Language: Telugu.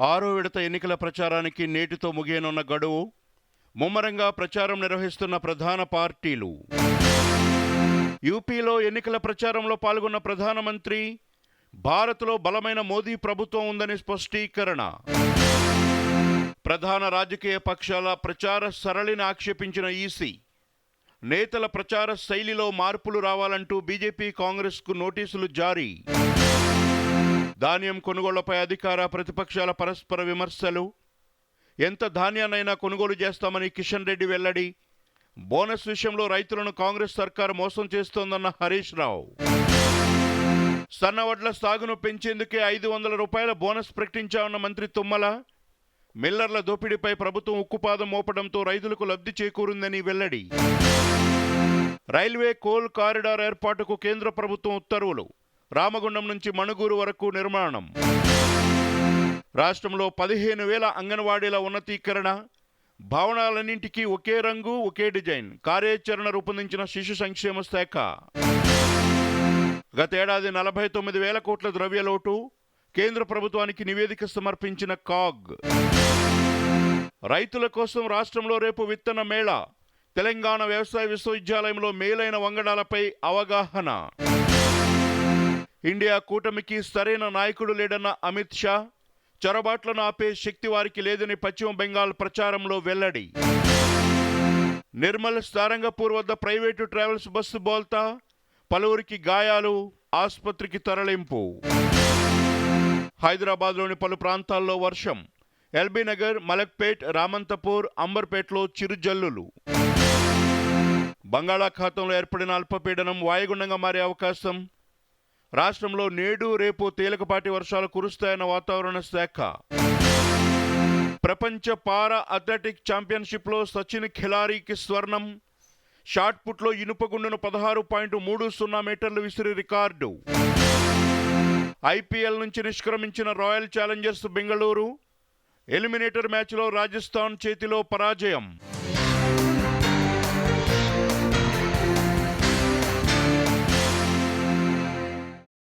ఆరో విడత ఎన్నికల ప్రచారానికి నేటితో ముగియనున్న గడువు ముమ్మరంగా ప్రచారం నిర్వహిస్తున్న ప్రధాన పార్టీలు. యూపీలో ఎన్నికల ప్రచారంలో పాల్గొన్న ప్రధానమంత్రి భారత్లో బలమైన మోదీ ప్రభుత్వం ఉందని స్పష్టీకరణ. ప్రధాన రాజకీయ పక్షాల ప్రచార సరళిని ఆక్షేపించిన ఈసీ. నేతల ప్రచార శైలిలో మార్పులు రావాలంటూ బీజేపీ కాంగ్రెస్కు నోటీసులు జారీ. ధాన్యం కొనుగోళ్ళపై అధికార ప్రతిపక్షాల పరస్పర విమర్శలు. ఎంత ధాన్యాన్నైనా కొనుగోలు చేస్తామని కిషన్ రెడ్డి వెల్లడి. బోనస్ విషయంలో రైతులను కాంగ్రెస్ సర్కారు మోసం చేస్తోందన్న హరీష్ రావు. సన్నవడ్ల సాగును పెంచేందుకే ఐదు వందల రూపాయల బోనస్ ప్రకటించామన్న మంత్రి తుమ్మల. మిల్లర్ల దోపిడీపై ప్రభుత్వం ఉక్కుపాదం మోపడంతో రైతులకు లబ్ధి చేకూరిందని వెల్లడి. రైల్వే కోల్ కారిడార్ ఏర్పాటుకు కేంద్ర ప్రభుత్వం ఉత్తర్వులు. రామగుండం నుంచి మణుగూరు వరకు నిర్మాణం. రాష్ట్రంలో పదిహేను వేల అంగన్వాడీల ఉన్నతీకరణ భవనాలన్నింటికీ ఒకే రంగు ఒకే డిజైన్ కార్యాచరణ రూపొందించిన శిశు సంక్షేమ శాఖ. గతేడాది నలభై తొమ్మిది వేల కోట్ల ద్రవ్యలోటు కేంద్ర ప్రభుత్వానికి నివేదిక సమర్పించిన కాగ్. రైతుల కోసం రాష్ట్రంలో రేపు విత్తన మేళ తెలంగాణ వ్యవసాయ విశ్వవిద్యాలయంలో మేలైన వంగడాలపై అవగాహన. ఇండియా కూటమికి సరైన నాయకుడు లేడన్న అమిత్ షా చొరబాట్లను ఆపే శక్తి వారికి లేదని పశ్చిమ బెంగాల్ ప్రచారంలో వెల్లడి. నిర్మల్ సారంగపూర్ వద్ద ప్రైవేటు ట్రావెల్స్ బస్సు బోల్తా పలువురికి గాయాలు ఆసుపత్రికి తరలింపు. హైదరాబాద్లోని పలు ప్రాంతాల్లో వర్షం. ఎల్బీ నగర్ మలక్పేట్ రామంతపూర్ అంబర్పేట్లో చిరుజల్లులు. బంగాళాఖాతంలో ఏర్పడిన అల్పపీడనం వాయుగుండంగా మారే అవకాశం. రాష్ట్రంలో నేడు రేపు తేలికపాటి వర్షాలు కురుస్తాయన్న వాతావరణ శాఖ. ప్రపంచ పారా అథ్లెటిక్ ఛాంపియన్షిప్లో సచిన్ ఖిలారీకి స్వర్ణం. షాట్ పుట్లో ఇనుపగుండును పదహారు పాయింట్ మూడు సున్నా మీటర్లు విసిరి రికార్డు. ఐపీఎల్ నుంచి నిష్క్రమించిన రాయల్ ఛాలెంజర్స్ బెంగళూరు. ఎలిమినేటర్ మ్యాచ్లో రాజస్థాన్ చేతిలో పరాజయం.